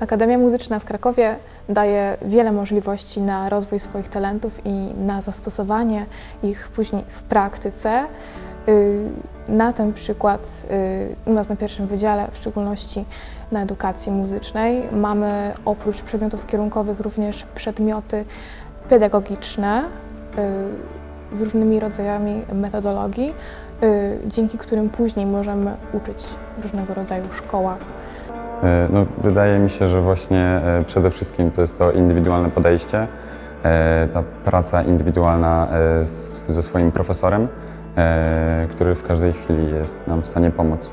Akademia Muzyczna w Krakowie daje wiele możliwości na rozwój swoich talentów i na zastosowanie ich później w praktyce. Y, Na ten przykład y, u nas na pierwszym wydziale, w szczególności na edukacji muzycznej, mamy oprócz przedmiotów kierunkowych również przedmioty pedagogiczne y, z różnymi rodzajami metodologii, dzięki którym później możemy uczyć w różnego rodzaju szkołach. E, No, wydaje mi się, że właśnie e, przede wszystkim to jest to indywidualne podejście, e, ta praca indywidualna ze swoim profesorem, który w każdej chwili jest nam w stanie pomóc.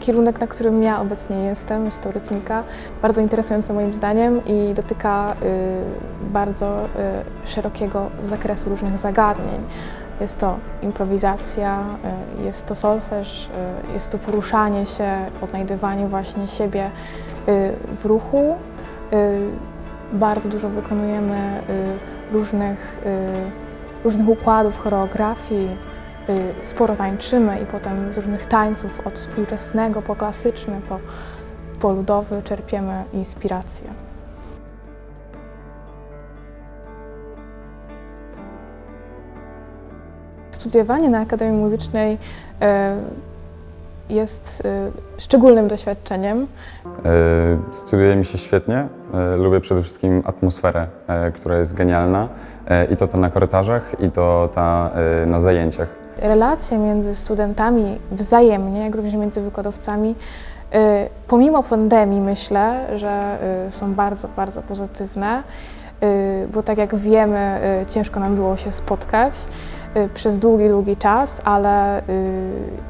Kierunek, na którym ja obecnie jestem, jest to rytmika, bardzo interesujący moim zdaniem i dotyka y, bardzo y, szerokiego zakresu różnych zagadnień. Jest to improwizacja, y, jest to solfeż, y, jest to poruszanie się, odnajdywanie właśnie siebie y, w ruchu. Bardzo dużo wykonujemy różnych, różnych układów, choreografii, sporo tańczymy i potem z różnych tańców, od współczesnego po klasyczny, po, po ludowy czerpiemy inspirację. Studiowanie na Akademii Muzycznej e, jest e, szczególnym doświadczeniem. E, Studiuje mi się świetnie, lubię przede wszystkim atmosferę, która jest genialna i to ta na korytarzach, i to ta na zajęciach. relacje między studentami wzajemnie, jak również między wykładowcami, pomimo pandemii myślę, że są bardzo, bardzo pozytywne, bo tak jak wiemy, ciężko nam było się spotkać przez długi, długi czas, ale y,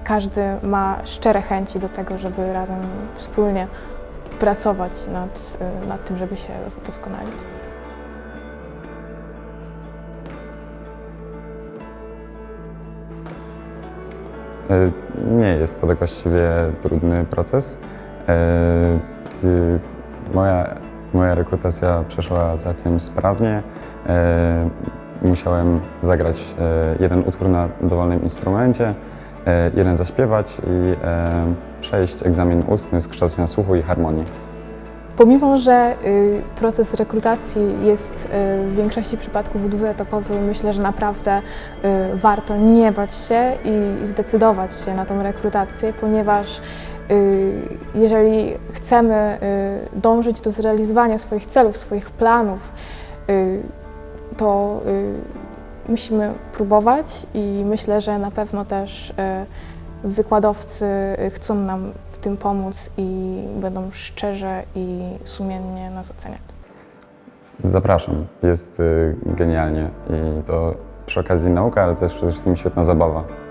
każdy ma szczere chęci do tego, żeby razem wspólnie pracować nad, y, nad tym, żeby się doskonalić. E, Nie jest to tak właściwie trudny proces. E, Moja, moja rekrutacja przeszła całkiem sprawnie. Musiałem zagrać e, jeden utwór na dowolnym instrumencie, e, jeden zaśpiewać i e, przejść egzamin ustny z kształcenia słuchu i harmonii. Pomimo, że y, proces rekrutacji jest y, w większości przypadków dwuetapowy, myślę, że naprawdę y, warto nie bać się i zdecydować się na tą rekrutację, ponieważ jeżeli chcemy dążyć do zrealizowania swoich celów, swoich planów, to y, musimy próbować i myślę, że na pewno też y, wykładowcy y, chcą nam w tym pomóc i będą szczerze i sumiennie nas oceniać. Zapraszam, jest genialnie i to przy okazji nauka, ale też przede wszystkim świetna zabawa.